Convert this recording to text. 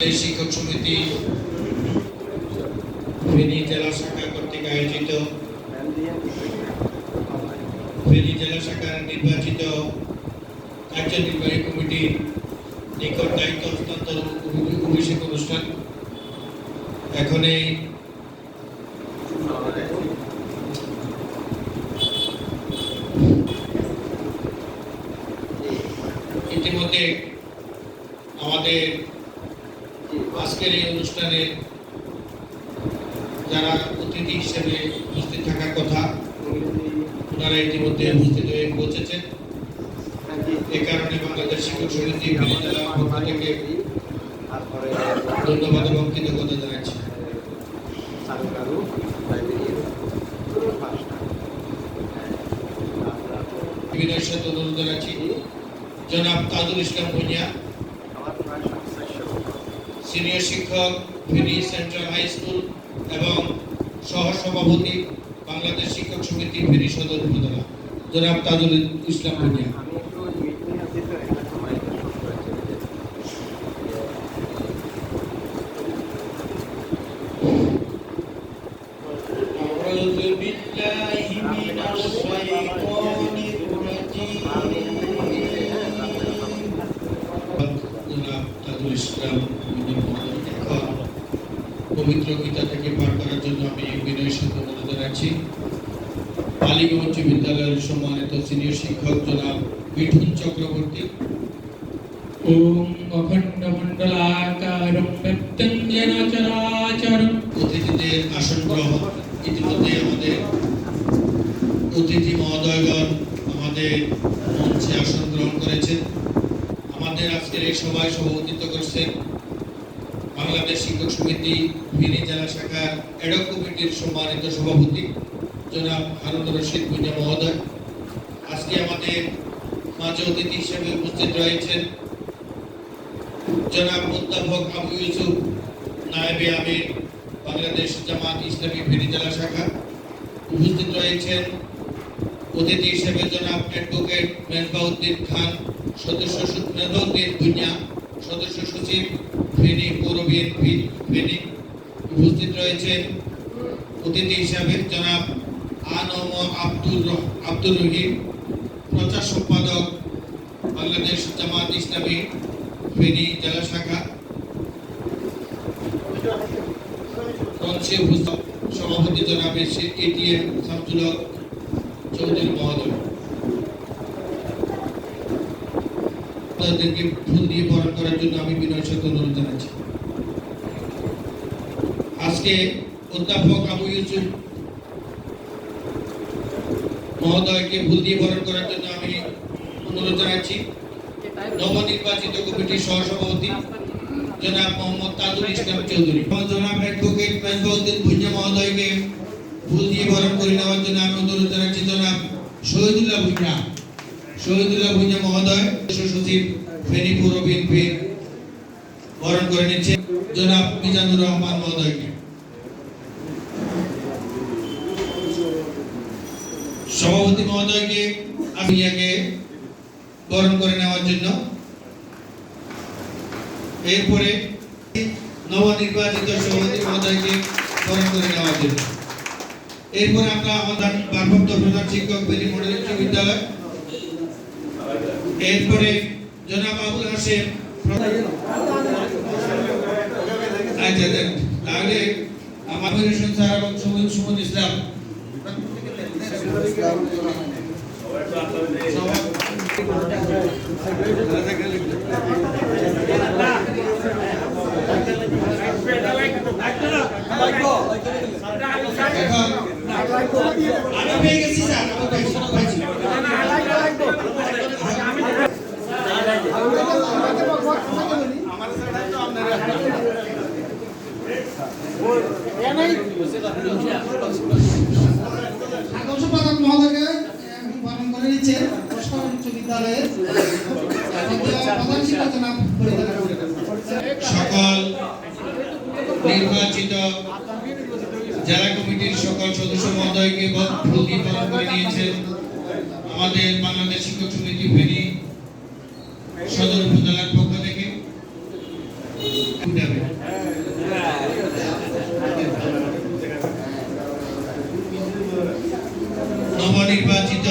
এই শিক্ষক সমিতি ফেনী জেলা শাখা কর্তৃক আয়োজিত। ফেনী জেলা শাখার নির্বাচিত কার্যনির্বাহী কমিটির নিকট দায়িত্ব হস্তান্তর অভি- অভিষেক অনুষ্ঠান। এখন এই ইতিমধ্যে আজকের এই অনুষ্ঠানে যারা অতিথি হিসেবে উপস্থিত থাকার কথা, ওনারা ইতিমধ্যে উপস্থিত হয়ে পৌঁছেছেন। এ কারণে বাংলাদেশ শিক্ষক সমিতি পক্ষ ধন্যবাদ এবং কৃতজ্ঞতা জানাচ্ছি। বিনয়ের সাথে জানাচ্ছি জনাব তাজুল ইসলাম ভুঁইয়া সিনিয়র শিক্ষক, ফেনি সেন্ট্রাল হাই স্কুল এবং সহ সভাপতি বাংলাদেশ শিক্ষক সমিতি ফেনী সদর উপজেলা। জনাব তাজুল ইসলাম সালাতুল ইসলাম পবিত্র গীতা থেকে পাঠ করার জন্য আমি বিনয় সাথে অনুরোধ রাখছি। পালিকা উচ্চ বিদ্যালয়ের সম্মানিত সিনিয়র শিক্ষক জনাব মিঠুন চক্রবর্তী। ওম অখণ্ড মণ্ডলাকারম ব্যক্তম জনাচরাচরম অতিথিদের আসন গ্রহণ। ইতিমধ্যে আমাদের অতিথি মহোদয়গণ আমাদের মঞ্চে আসন গ্রহণ করেছেন। আজকের এই সভায় সভাপতিত্ব করছেন বাংলাদেশ শিক্ষক সমিতি ফেনী জেলা শাখার এডক কমিটির সম্মানিত সভাপতি, জনাব হারুন রশিদ ভুঁইয়া মহোদয়। আজকে আমাদের মাঝে অতিথি হিসেবে উপস্থিত রয়েছেন জনাব মুত্তাফক আবু ইউসুফ, নায়েবে আমির, বাংলাদেশ জামাত ইসলামী ফেনী জেলা শাখা। উপস্থিত রয়েছেন অতিথি হিসেবে জনাব অ্যাডভোকেট মেজবাউদ্দিন খান সদস্য মেজবাউদ্দিন ভুঁইয়া সদস্য সচিব ফেনী পৌর ফেনী উপস্থিত রয়েছেন অতিথি হিসাবে জনাব আনম আব্দুর আব্দুর রহিম, প্রচার সম্পাদক বাংলাদেশ জামাত ইসলামী, ফেনী জেলা শাখা। সভাপতি জনাব এটিএম হক, চৌধুরী মহোদয়। তাদেরকে ফুল দিয়ে বরণ করার জন্য আমি বিনয়ের সাথে অনুরোধ জানাচ্ছি। আজকে অধ্যাপক আবু ইউসুফ মহোদয়কে ফুল দিয়ে বরণ করার জন্য আমি অনুরোধ জানাচ্ছি। নবনির্বাচিত কমিটির সহসভাপতি জনাব মোহাম্মদ তাজুল ইসলাম চৌধুরী। জনাব অ্যাডভোকেট মেজবাউদ্দিন ভুঁইয়া মহোদয়কে ফুল দিয়ে বরণ করে নেওয়ার জন্য আমি অনুরোধ জানাচ্ছি জনাব শহীদুল্লাহ ভুঁইয়া। শহীদুল্লাহ ভুঁইয়া মহোদয় সচিব ফেনী পৌর বিএনপি বরণ করে নিচ্ছে। জনাব মিজানুর রহমান মহোদয়কে। সভাপতি মহোদয়কে আমি ইয়াকে বরণ করে নেওয়ার জন্য। এরপরে নবনির্বাচিত সভাপতি মহোদয়কে বরণ করে নেওয়ার জন্য। এরপরে আমরা আমাদের ভারপ্রাপ্ত প্রধান শিক্ষক বেরি মডেল উচ্চ বিদ্যালয় এরপরে জনাব আবুল হাসেম আচ্ছা তাহলে আমার হোসেন এবং সুমন সুমন ইসলাম আমি পেয়ে গেছি স্যার আমি পেয়েছি পেয়েছি। সাংসদ প্রধান মহোদয়কে এখন পালন করে নিচ্ছেন প্রশ্ন উচ্চ বিদ্যালয়ের প্রধান শিক্ষক জনাব পরিচালনা সকল নির্বাচিত জেলা কমিটির সকল সদস্য মহোদয়কে পালন করে নিয়েছেন আমাদের বাংলাদেশ শিক্ষক সমিতি ফেনী সদর উপজেলার পক্ষ থেকে। নবনির্বাচিত